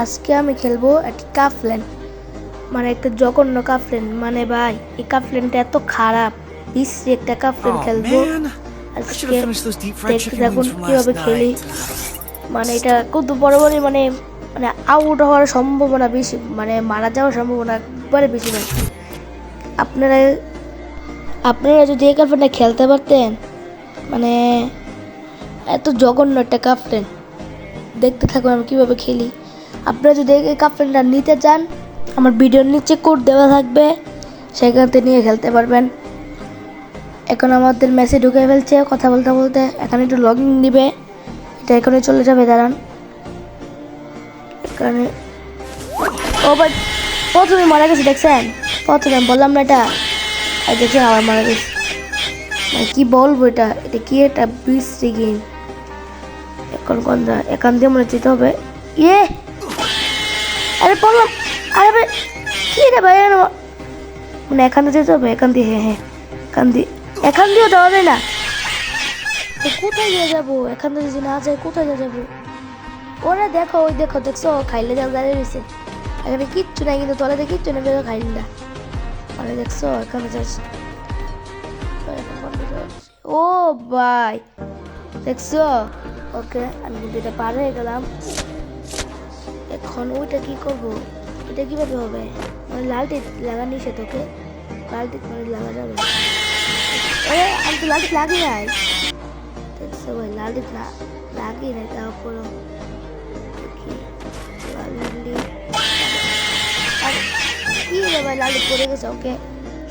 আজকে আমি খেলব একটা কাফলেন মানে একটা জঘন্য কাফলেন মানে ভাই এই কাফলেনটা এত খারাপ। বিশ্রী একটা কাফলেন খেলব। আজকে দেখতে from কীভাবে খেলি। মানে এটা কত বড় বড় মানে মানে আউট হওয়ার সম্ভাবনা বেশি মানে মারা যাওয়ার সম্ভাবনা একবারে বেশি ভাই। আপনারা আপনারা যদি এই কাফলেনটা খেলতে পারতেন মানে এত জঘন্য একটা কাফলেন দেখতে থাকুন আমি কীভাবে খেলি। আপনারা যদি এই কাপড়টা নিতে চান, আমার ভিডিওর নিচে কোড দেওয়া থাকবে, সেখান থেকে নিয়ে খেলতে পারবেন। এখন আমাদের মেসে ঢুকে ফেলছে, কথা বলতে বলতে এখানে একটু লগিং দিবে এটা এখানে চলে যাবে, দাঁড়ান। এখানে ও ভাই, প্রথমে মারা গেছে, দেখছেন? প্রথমে বললাম না এটা। আর দেখছেন, আবার মারা গেছে। মানে কি বলব এটা? এটা কি এটা বিশ্রী গেম এখন কোন এখান দিয়ে মনে যেতে হবে। ইয়ে আরে পড়লাম আরে ভাই কি রে ভাই মানে এখান দিয়ে যেতে হবে এখান দিয়ে হ্যাঁ হ্যাঁ এখান দিয়ে এখান দিয়েও যাওয়া যায় না কোথায় গিয়ে যাব এখান দিয়ে যদি না যাই কোথায় গিয়ে যাব ওরা দেখো ওই দেখো দেখছ খাইলে যা দাঁড়িয়ে রয়েছে এখানে কিচ্ছু নাই কিন্তু তলাতে কিচ্ছু নেই বেরো খাইল না মানে দেখছ এখানে যাচ্ছি ও ভাই দেখছ ওকে আমি কিন্তু পার হয়ে গেলাম এখন ওইটা কি করব? এটা কীভাবে হবে? মানে লালটি লাগা নিষেধ ওকে লালটি মানে লাগা যাবে। এ আমি তো লালটি লাগি নাই। ভাই লালটি না লাগি নাই তারপর আর, কি ভাই লালটি পড়ে গেছে, ওকে?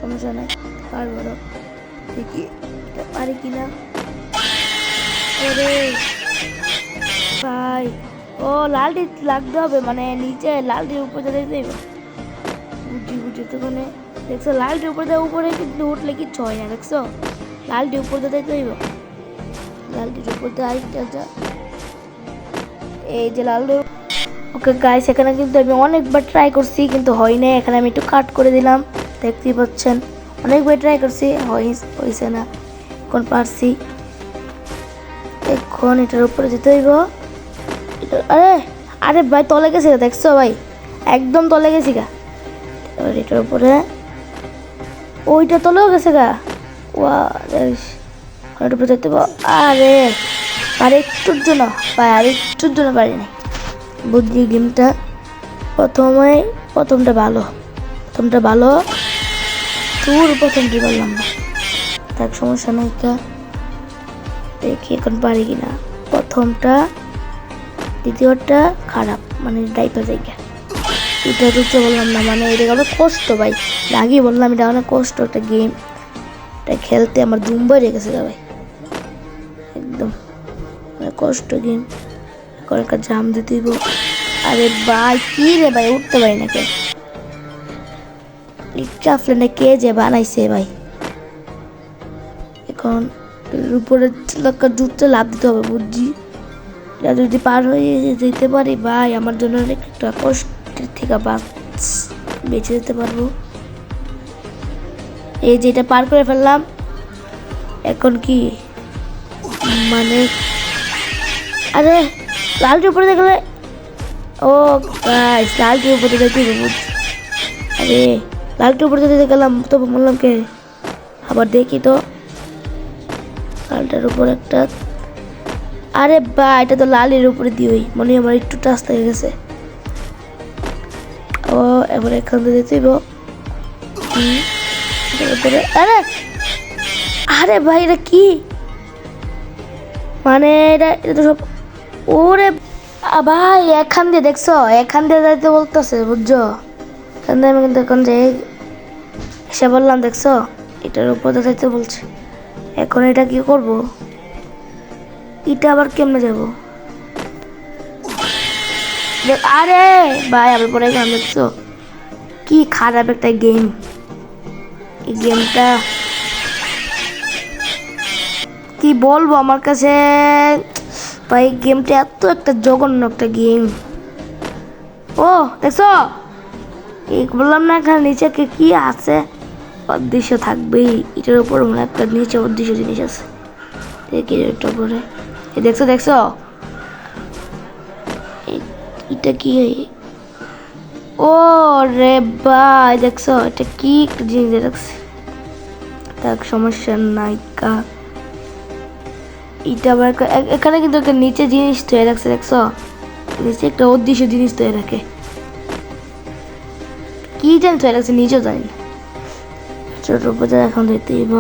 সমস্যা নাই, পারব না। দেখি এটা পারি কিনা? আরে, ভাই। ও, লালটি লাগতে হবে মানে নিচে লালটির উপরে যেতে দেব বুঝি বুঝি তো মানে দেখছ, লালটির উপরে দেওয়া উপরে কিন্তু উঠলে কিচ্ছু হয় না, দেখছ? লালটির উপর যেতে দেব লালটির উপর দিয়ে এই যে লালটি। ওকে গাইস এখানে কিন্তু আমি অনেকবার ট্রাই করছি, কিন্তু হয় না এখানে আমি একটু কাট করে দিলাম। দেখতেই পাচ্ছেন, অনেকবার ট্রাই করছি, হয়- হয়েছে না। এখন পারছি। এখন এটার উপরে যেতে হইব। আরে আরে ভাই, তলে গেছে দেখছ ভাই? একদম তলে গেছি গা। এটার উপরে ওইটা তলেও গেছে গা। ওয়া ওটার উপরে যেতে। আরে, আর একটুর জন্য, ভাই, আর একটুর জন্য পারি নাই। বুদ্ধি গেমটা প্রথমে, প্রথমটা ভালো। প্রথমটা ভালো, তোর প্রথমটি পারলাম না। তার সমস্যা নাই দেখি এখন পারি কিনা। প্রথমটা দ্বিতীয়টা খারাপ মানে ডাইপার জায়গা। এটা বুঝতে বললাম না মানে এটা অনেক কষ্ট ভাই। আগে বললাম, এটা অনেক কষ্ট একটা গেম এটা খেলতে আমার দুম্বাই রেখেছে ভাই। একদম অনেক কষ্ট গেম একটা জাম দিতে আরে ভাই, কি রে ভাই, উঠতে পারি না কে লিপচা ফ্লেনে কে যে বানাইছে ভাই। এখন উপরে জুততে লাভ দিতে হবে বুঝছি যদি পার হয়ে যেতে পারি, ভাই, আমার জন্য অনেক একটা কষ্টের থেকে বাঁচ, বেঁচে যেতে পারব। এই যে এটা পার করে ফেললাম, এখন কি? মানে আরে, লালটির উপরে দেখলে, ও লালটির উপরে দেখতে আরে, লালটির উপরে যেতে গেলাম তো বললাম কে? আবার দেখি তো, লালটার উপর একটা আরে বা, এটা তো লালের উপরে দিওই। মনে হয় আমার একটু টাচ থেকে গেছে। ও, এবার এখান থেকে। উপরে আরে! আরে ভাই, এটা কি? মানে এটা এটা তো সব ওরে ভাই, এখান দিয়ে দেখছ? এখান দিয়ে যাইতে বলতেছে, বুঝছ? এখান দিয়ে আমি কিন্তু এখন যে এসে বললাম, দেখছ? এটার উপরে যাইতে বলছে। এখন এটা কি করব? এটা আবার কেমনে যাব? আরে, ভাই, আমি পরে গেলাম, দেখছ? কি খারাপ একটা গেম এই গেমটা কি বলব আমার কাছে? ভাই গেমটা এত একটা জঘন্য একটা গেম ও, দেখছ? এই বললাম না, এখানে নিচে কি কি আছে? অদৃশ্য থাকবেই। এটার উপর মনে একটা নিচে অদৃশ্য জিনিস আছে। দেখি এটার উপরে। দেখছ দেখছ? এটা কি? ও রে ভাই দেখছ, এটা কি জিনিস? রাখছে তাক সমস্যা নাই কা। এটা আবার এখানে কিন্তু একটা নিচে জিনিস তৈরি রাখছে দেখছ? নিচে একটা অদৃশ্য জিনিস তৈরি রাখে কি জানি তৈরি রাখছে নিজেও জানি ছোট বাজার এখন দেখতে দিব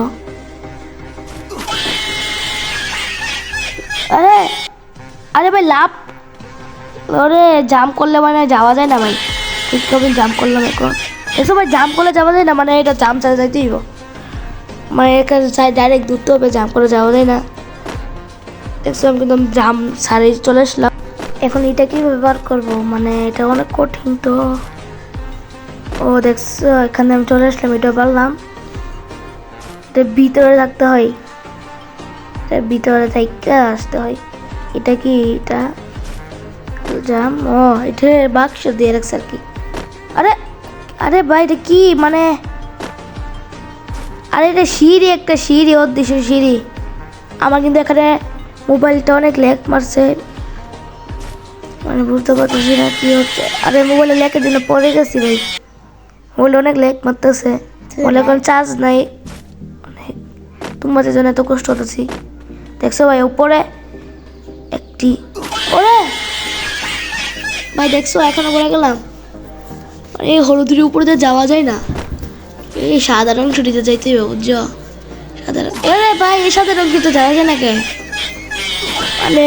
আরে ভাই, লাভ। ওরে, জাম করলে মানে যাওয়া যায় না ভাই। ঠিক কবে জাম করলাম এখন। এসব ভাই, জাম করলে যাওয়া যায় না? মানে এটা জাম চালা যাইতেই। মানে এখানে চাই ডাইরেক্ট দূরতে হবে, জাম করে যাওয়া যায় না। দেখছ, আমি কিন্তু জাম সারে চলে আসলাম। এখন এটা কি ব্যবহার করব? মানে এটা অনেক কঠিন তো। ও, দেখছ, এখানে আমি চলে আসলাম, এটা পারলাম এটা ভিতরে থাকতে হয়। ভিতরে থাকতে আসতে হয়। এটা কি এটা? জাম ও এটা বাক্স দিয়ে রাখছে আর কি। আরে আরে ভাই, এটা কি? মানে আরে এটা সিঁড়ি, একটা সিঁড়ি দিশে সিঁড়ি। আমার কিন্তু এখানে মোবাইলটা অনেক ল্যাগ মারছে। মানে বুঝতে পারতেছি না কি হচ্ছে। আরে, মোবাইলে ল্যাকের জন্য পড়ে গেছি ভাই। মোবাইল অনেক ল্যাগ মারতেছে। মোবাইলে এখন চার্জ নাই। অনেক তোমাদের জন্য এত কষ্ট হতেছি। দেখছ ভাই, উপরে একটি ওরে! ভাই, দেখছ, এখনও পড়ে গেলাম। এই হলুদের উপরে দিয়ে যাওয়া যায় না। এই সাদা রং ছুটিতে যাইতে হবে, বুঝছ? সাদা রং আরে ভাই, এই সাদা রং কিন্তু যাওয়া যায় না মানে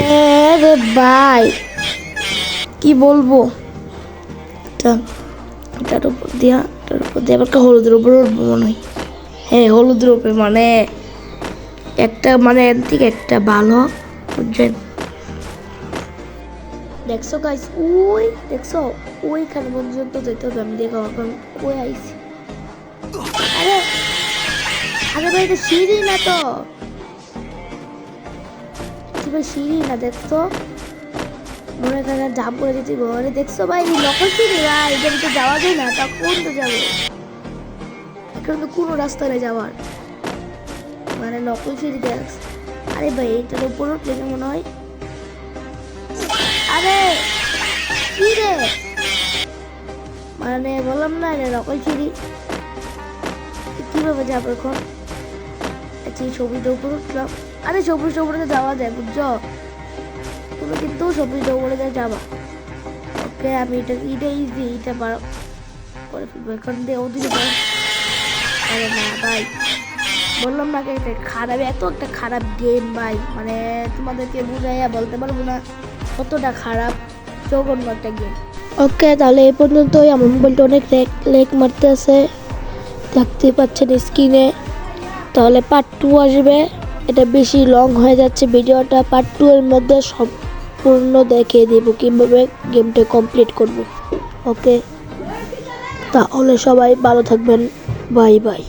রে ভাই! কি বলব? এটা এটার উপর দিয়া এটার উপর দিয়ে, আবার হলুদের উপর উঠবো মনে হয়। হ্যাঁ হলুদের উপরে মানে একটা মানে এর থেকে একটা ভালো বুঝছেন? দেখছ গাইস ওই, দেখছ? ওইখানে পর্যন্ত যেতে হবে। আমি দেখো এখন ওই আইছি আরে আরে ভাই, এটা সিঁড়ি না তো? ভাই, সিঁড়ি না, দেখছ? মনে করে জাম করে দিতে ঘরে দেখছ ভাই নকল সিঁড়ি? ভাই এটা তো যাওয়া যায় না। তা কোন তো যাব? এখানে তো কোনো রাস্তা নেই যাওয়ার। মানে নকল সিঁড়ি দেখ। আরে ভাই, এইটার উপর উঠলে মনে হয় আরে, কি রে? মানে বললাম না যাব এখন? আচ্ছা উঠলাম। আরে উপরে যাওয়া যায় তুমি কিন্তু দিয়ে যাবা। ওকে, আমি এটা এটা ইজি এটা পারো। করে ফেলব এখন দিয়ে ওদিকে আরে না, ভাই। বললাম না খারাপ, এত একটা খারাপ গেম ভাই। মানে তোমাদেরকে বুঝাইয়া বলতে পারব না। কতটা খারাপ জঘন্য একটা গেম ওকে, তাহলে এই পর্যন্তই। আমার মোবাইলটা অনেক লেক লেক মারতে আছে দেখতেই পাচ্ছেন স্ক্রিনে। তাহলে পার্ট টু আসবে। এটা বেশি লং হয়ে যাচ্ছে ভিডিওটা। পার্ট টু এর মধ্যে সম্পূর্ণ দেখিয়ে দেবো কীভাবে গেমটা কমপ্লিট করব। ওকে, তাহলে সবাই ভালো থাকবেন। Bye bye